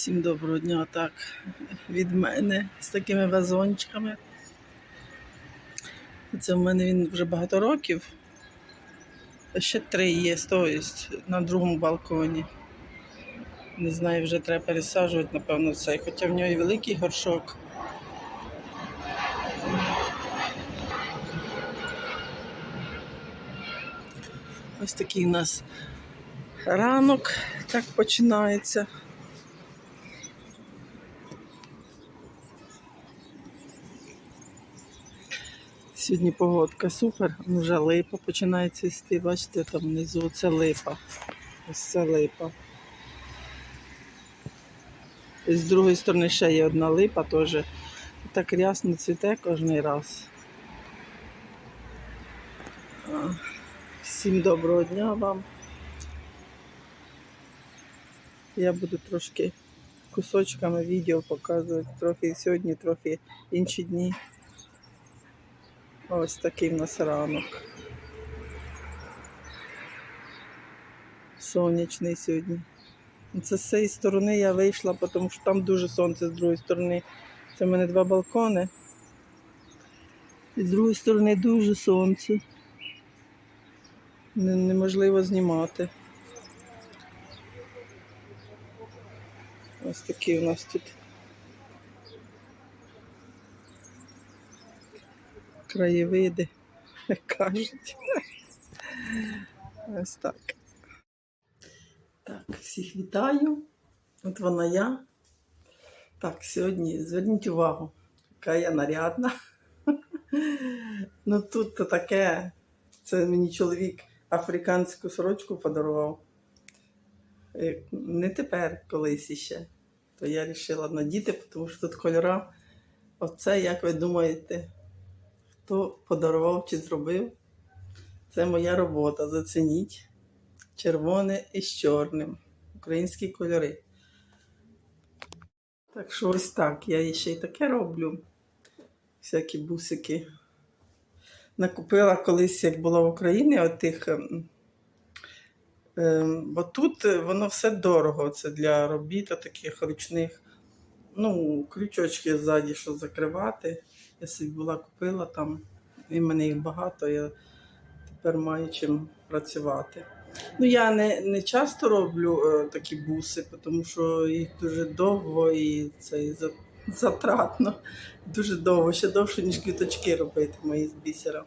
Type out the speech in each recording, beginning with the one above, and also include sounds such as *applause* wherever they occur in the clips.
Всім доброго дня так від мене з такими вазончиками. Це в мене він вже багато років. Ще три є, то на другому балконі. Не знаю, вже треба пересаджувати, напевно, цей. Хоча в нього і великий горшок. Ось такий у нас ранок так починається. Сьогодні погодка супер, ну, вже липа починає цвісти. Бачите, там внизу це липа. Ось це липа. І з другої сторони ще є одна липа теж. Так рясно цвіте кожен раз. Всім доброго дня вам. Я буду трошки кусочками відео показувати. Трохи сьогодні, трохи інші дні. Ось такий в нас ранок. Сонячний сьогодні. Це з цієї сторони я вийшла, тому що там дуже сонце з другої сторони. Це в мене два балкони. І з другої сторони дуже сонце. Неможливо знімати. Ось такі у нас тут краєвиди, як *laughs* кажуть. *laughs* Ось так. Так, всіх вітаю. От вона я. Так, сьогодні зверніть увагу, яка я нарядна. Ну тут то таке. Це мені чоловік африканську сорочку подарував. Е, Не тепер, колись іще. То я вирішила надіти, тому що тут кольора. Оце, як ви думаєте, хто подарував чи зробив? Це моя робота. Зацініть. Червоне із чорним. Українські кольори. Так що ось так. Я ще й таке роблю. Всякі бусики. Накупила колись, як була в Україні, отих. ем, ем, Бо тут е, воно все дорого. Це для робіт таких ручних. Ну, крючочки ззаді, що закривати. Я собі була купила там, і мене їх багато, я тепер маю чим працювати. Ну, я не, не часто роблю е, такі буси, тому що їх дуже довго і це і за- затратно. Дуже довго, ще довше, ніж квіточки робити мої з бісера.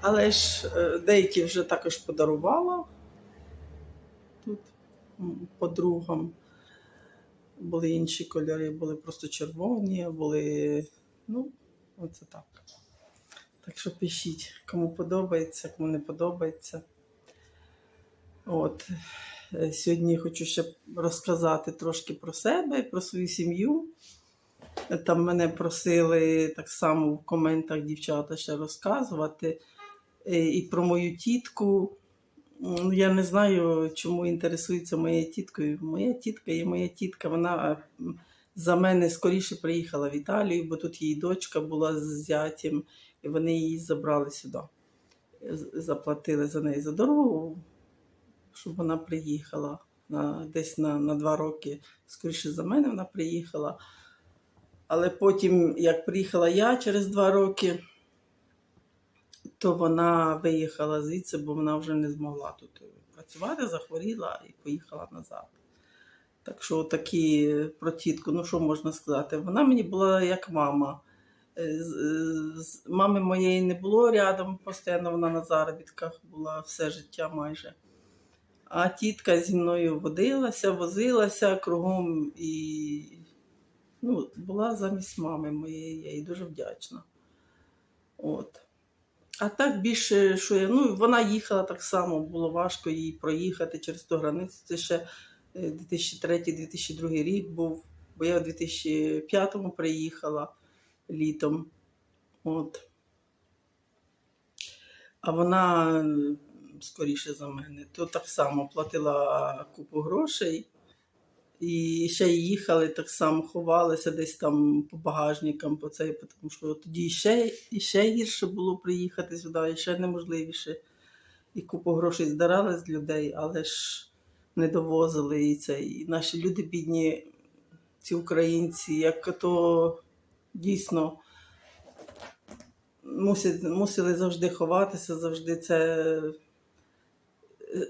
Але ж е, деякі вже також подарувала тут подругам. Були інші кольори, були просто червоні, були. Ну, оце так. Так що пишіть, кому подобається, кому не подобається. От. Е, Сьогодні хочу ще розказати трошки про себе, про свою сім'ю. Там мене просили так само в коментах дівчата ще розказувати. Е, І про мою тітку. Ну, Я не знаю, чому інтересується моєю тіткою. Моя тітка є моя тітка. Вона за мене скоріше приїхала в Італію, бо тут її дочка була з зятям, і вони її забрали сюди. Заплатили за неї за дорогу, щоб вона приїхала на, десь на, на два роки. Скоріше за мене вона приїхала. Але потім, як приїхала я через два роки, то вона виїхала звідси, бо вона вже не змогла тут працювати, захворіла і поїхала назад. Так що такі про тітку, ну що можна сказати? Вона мені була як мама. Е, з- з- Мами моєї не було рядом, постійно вона на заробітках була все життя майже. А тітка зі мною водилася, возилася кругом і ну, була замість мами моєї, я їй дуже вдячна. От. А так більше, що я, ну, вона їхала так само, було важко їй проїхати через ту границю. Це ще е, 2003-2002 рік був, бо я в 2005-му приїхала літом. От. А вона скоріше за мене, то так само платила купу грошей. І ще їхали так само, ховалися десь там по багажникам, по цей, тому що тоді ще, ще гірше було приїхати сюди, ще неможливіше. І купу грошей здарали з людей, але ж не довозили. І це і наші люди бідні, ці українці, як то дійсно мусять, мусили завжди ховатися, завжди це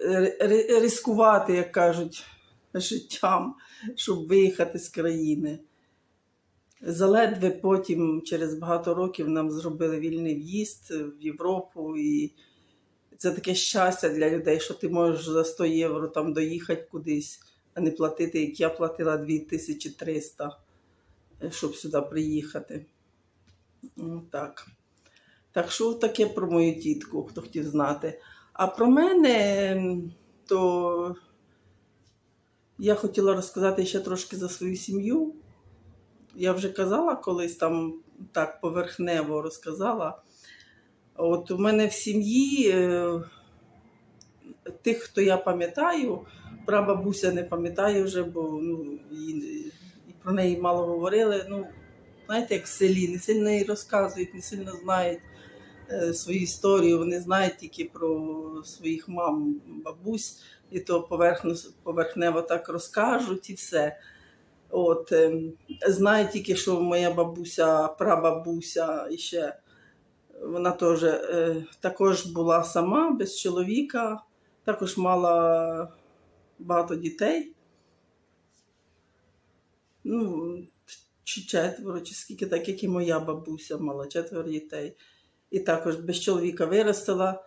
ри- ри- як кажуть, життям, щоб виїхати з країни. Заледве потім, через багато років, нам зробили вільний в'їзд в Європу. І це таке щастя для людей, що ти можеш за 100 євро там доїхати кудись, а не платити, як я платила 2300, е, щоб сюди приїхати. Ну, Так. Так що таке про мою тітку, хто хотів знати. А про мене, то я хотіла розказати ще трошки за свою сім'ю. Я вже казала колись там так поверхнево розказала. От у мене в сім'ї е, тих, хто я пам'ятаю, прабабуся не пам'ятаю вже, бо ну, її, про неї мало говорили. Ну, знаєте, як в селі, не сильно її розказують, не сильно знають свою історію. Вони знають тільки про своїх мам, бабусь, і то поверхнево так розкажуть і все. От, е, знаю тільки, що моя бабуся, прабабуся і ще вона теж е, також була сама, без чоловіка, також мала багато дітей. Ну, чи четверо, чи скільки, так як і моя бабуся мала четверо дітей. І також без чоловіка виростила.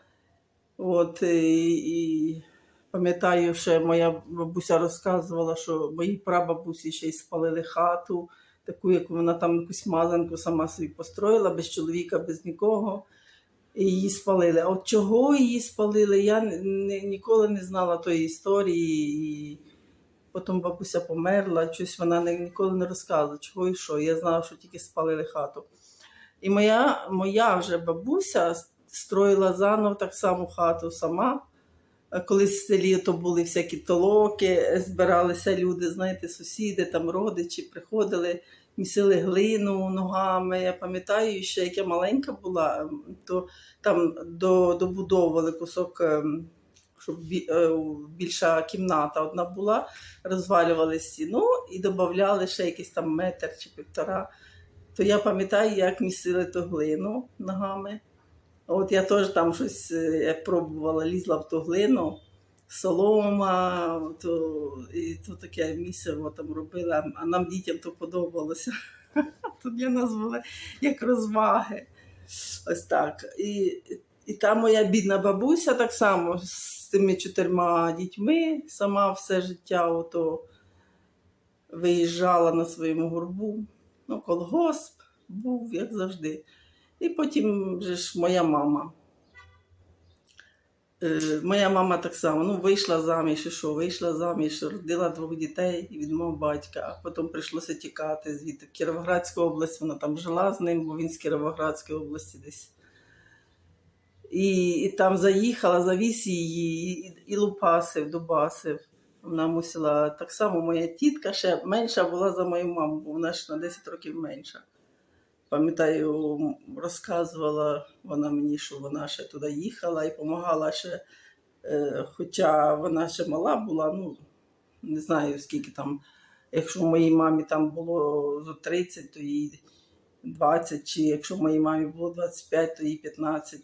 От, і, і пам'ятаю, що моя бабуся розказувала, що моїй прабабусі ще й спалили хату, таку, як вона там якусь мазанку сама собі построїла, без чоловіка, без нікого. І її спалили. А от чого її спалили, я ні- ні- ніколи не знала тої історії. І потім бабуся померла, щось вона ніколи не розказувала, чого і що. Я знала, що тільки спалили хату. І моя, моя вже бабуся строїла заново так само хату сама. А Колись в селі то були всякі толоки, збиралися люди, знаєте, сусіди, там родичі приходили, місили глину ногами. Я пам'ятаю, ще як я маленька була, то там до, добудовували кусок, ем, щоб е, більша кімната одна була, розвалювали стіну і додавали ще якийсь там метр чи півтора. То я пам'ятаю, як місили ту глину ногами. От я теж там щось е, пробувала, лізла в ту глину, солома, то, і то таке місиво там робила, а нам дітям то подобалося. То для нас були як розваги. Ось так. І, і та моя бідна бабуся так само з тими чотирма дітьми, сама все життя ото виїжджала на своєму горбу. Ну, колгосп був, як завжди. І потім вже ж моя мама. Е, моя мама так само ну, вийшла заміж, і що, вийшла заміж, родила двох дітей від мого батька, а потім прийшлося тікати звідти в Кіровоградську область. Вона там жила з ним, бо він з Кіровоградської області десь. І, і там заїхала, завіз її, і, і лупасив, дубасив. Вона мусила так само моя тітка ще менша була за мою маму, бо вона ж на 10 років менша. Пам'ятаю, розказувала вона мені, що вона ще туди їхала і допомагала ще, е, хоча вона ще мала була, ну не знаю скільки там, якщо моїй мамі там було зо 30, то їй 20, чи якщо моїй мамі було 25, то їй 15.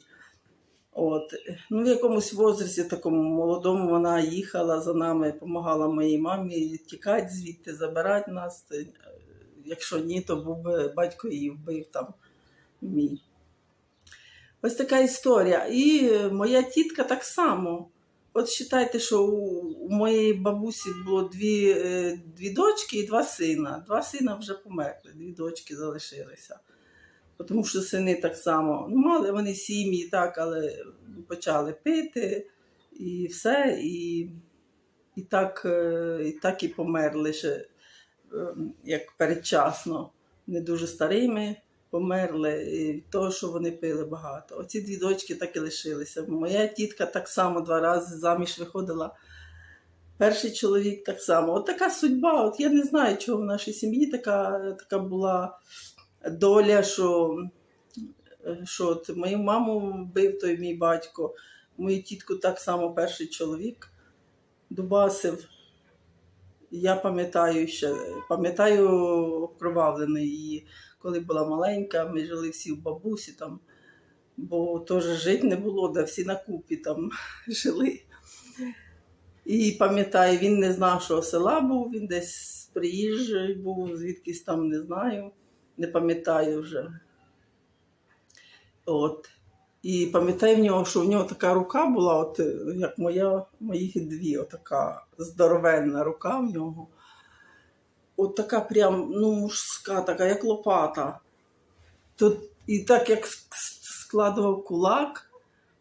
От. Ну, в якомусь возрасті такому молодому вона їхала за нами, допомагала моїй мамі тікати звідти, забирати нас. Е, Якщо ні, то був би батько її вбив там мій. Ось така історія. І моя тітка так само. От вважайте, що у, у моєї бабусі було дві, е, дві дочки і два сина. Два сина вже померли, дві дочки залишилися. Тому що сини так само ну, мали вони сім'ї, так, але почали пити і все, і, і, так, е, і так і померли ще е, як передчасно, не дуже старими померли, від того, що вони пили багато. Оці дві дочки так і лишилися. Моя тітка так само два рази заміж виходила. Перший чоловік так само. От така судьба. От я не знаю, чого в нашій сім'ї така, така була доля, що, що от мою маму вбив той мій батько, мою тітку так само перший чоловік Дубасив. Я пам'ятаю ще, пам'ятаю окровавлену її, коли була маленька, ми жили всі в бабусі там, бо теж жити не було, де всі на купі там *laughs* жили. І пам'ятаю, він не з нашого села був, він десь приїжджий був, звідкись там не знаю, не пам'ятаю вже. От. І пам'ятаю в нього, що в нього така рука була, от як моя, моїх дві, отака здоровенна рука в нього. От така прям ну, мужська, така, як лопата. Тут, і так як складував кулак,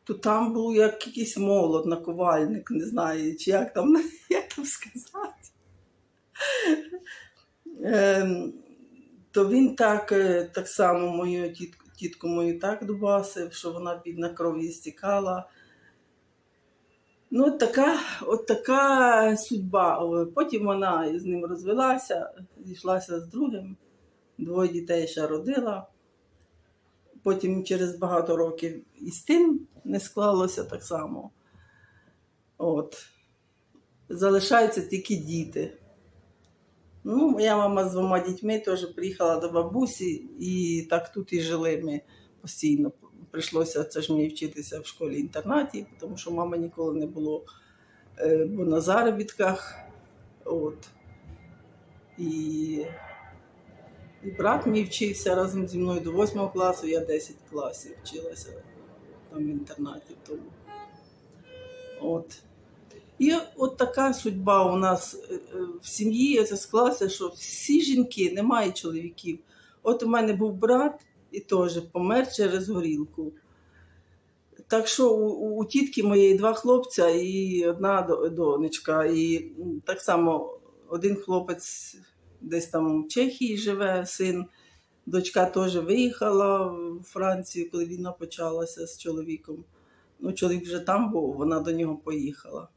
то там був як якийсь молот, наковальник, не знаю, чи як там, *laughs* як там сказати. Ем, то він так, е, так само мою тітку, тітку мою так дубасив, що вона бідна кров'ю стікала. Ну, от така, от така судьба. Потім вона з ним розвелася, зійшлася з другим, двоє дітей ще родила. Потім через багато років і з тим не склалося так само. От. Залишаються тільки діти. Ну, моя мама з двома дітьми теж приїхала до бабусі, і так тут і жили ми постійно. Прийшлося це ж мені вчитися в школі-інтернаті, тому що мами ніколи не було, е, бо на заробітках. От. І, і брат мій вчився разом зі мною до 8 класу, я 10 класів вчилася там в інтернаті. Тому. От. І от така судьба у нас е, в сім'ї це склалося, що всі жінки, немає чоловіків. От у мене був брат і теж помер через горілку. Так що у, у- тітки моєї два хлопця і одна донечка. І так само один хлопець десь там в Чехії живе, син. Дочка теж виїхала в Францію, коли війна почалася з чоловіком. Ну, чоловік вже там був, вона до нього поїхала.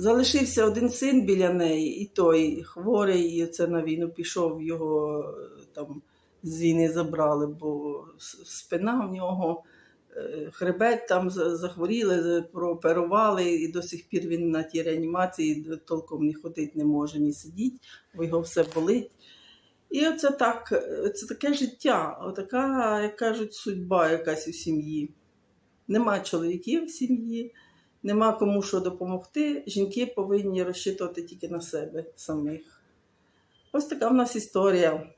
Залишився один син біля неї, і той хворий, і це на війну пішов, його е, там з війни забрали, бо спина в нього, е, хребет там захворіли, прооперували, і до сих пір він на тій реанімації толком не ходить не може, ні сидіть, бо його все болить. І оце так, е, це таке життя, отака, як кажуть, судьба якась у сім'ї. Нема чоловіків в сім'ї, нема кому що допомогти. Жінки повинні розчитувати тільки на себе самих. Ось така в нас історія.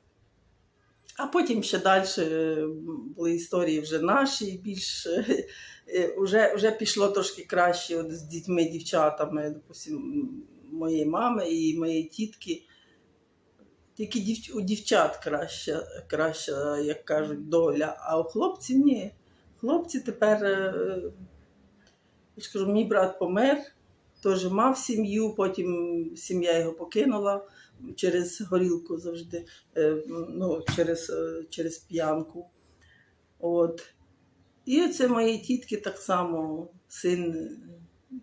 А потім ще далі були історії вже наші, більш е, е, вже, вже пішло трошки краще от з дітьми, дівчатами, допустим, моєї мами і моєї тітки. Тільки дів, у дівчат краща, краща, як кажуть, доля, а у хлопців ні. Хлопці тепер, я мій брат помер, теж мав сім'ю, потім сім'я його покинула через горілку завжди, е, ну, через, е, через п'янку. От. І оце мої тітки так само, син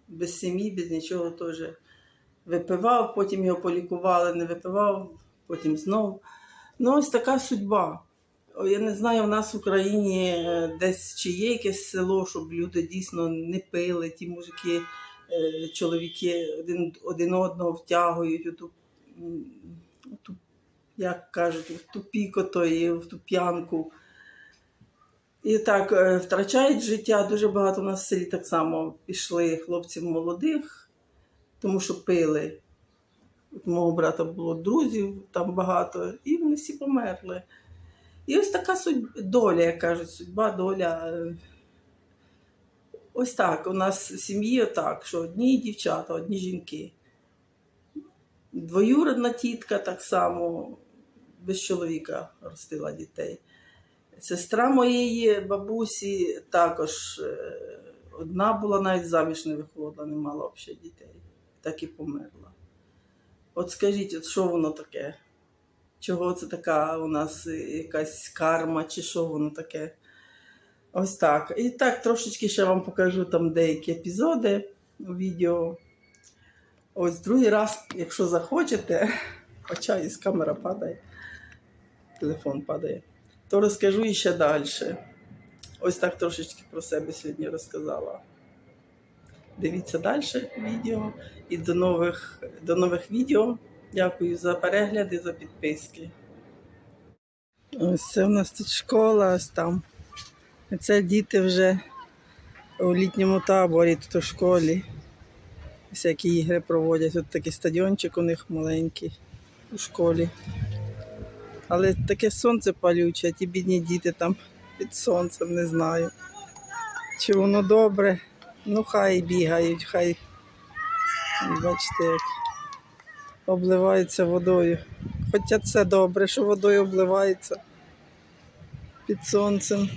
без сім'ї, без нічого теж випивав, потім його полікували, не випивав, потім знов. Ну, ось така судьба. Я не знаю, в нас в Україні е, десь чи є якесь село, щоб люди дійсно не пили, ті мужики, е, чоловіки один, один одного втягують у ту, у ту, як кажуть, в ту піко, той, в ту п'янку. І так е, втрачають життя. Дуже багато у нас в селі так само пішли хлопців молодих, тому що пили. От мого брата було друзів там багато, і вони всі померли. І ось така судь... доля, як кажуть, судьба, доля. Ось так. У нас в сім'ї отак, що одні дівчата, одні жінки. Двоюродна тітка так само без чоловіка ростила дітей. Сестра моєї бабусі також е, одна була, навіть заміж не виходила, не мала взагалі дітей. Так і померла. От скажіть, от що воно таке? Чого це така у нас якась карма, чи що воно таке? Ось так. І так, трошечки ще вам покажу там деякі епізоди у відео. Ось другий раз, якщо захочете, *laughs* хоча із камера падає, телефон падає, то розкажу і ще далі. Ось так трошечки про себе сьогодні розказала. Дивіться далі відео і до нових, до нових відео. Дякую за перегляди, за підписки. Ось це в нас тут школа, ось там. Це діти вже у літньому таборі, тут у школі. Всякі ігри проводять. Тут такий стадіончик у них маленький у школі. Але таке сонце палюче, а ті бідні діти там під сонцем, не знаю. Чи воно добре? Ну, хай бігають, хай. Бачите, як обливаються водою. Хоча це добре, що водою обливається під сонцем.